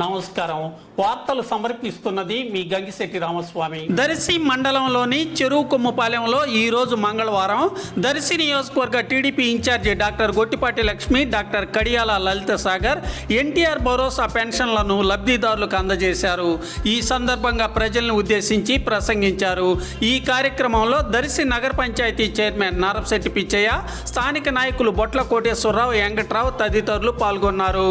నమస్కారం. వార్తలు సమర్పిస్తున్నది మీ గంగిశెట్టి రామస్వామి. దర్శి మండలంలోని చెరువు ఈరోజు ఈ రోజు మంగళవారం దర్శి నియోజకవర్గ TDP in charge doctor Gottipati Lakshmi doctor Kadiyala Lalitha Sagar NTR Bharosa పెన్షన్లను లబ్ధిదారులకు అందజేశారు. ఈ సందర్భంగా ప్రజలను ఉద్దేశించి ప్రసంగించారు. ఈ కార్యక్రమంలో దర్శి నగర పంచాయతీ చైర్మన్ నారపశెట్టి పిచ్చయ్య స్థానిక నాయకులు బొట్ల కోటేశ్వరరావు వెంకట్రావు తదితరులు పాల్గొన్నారు.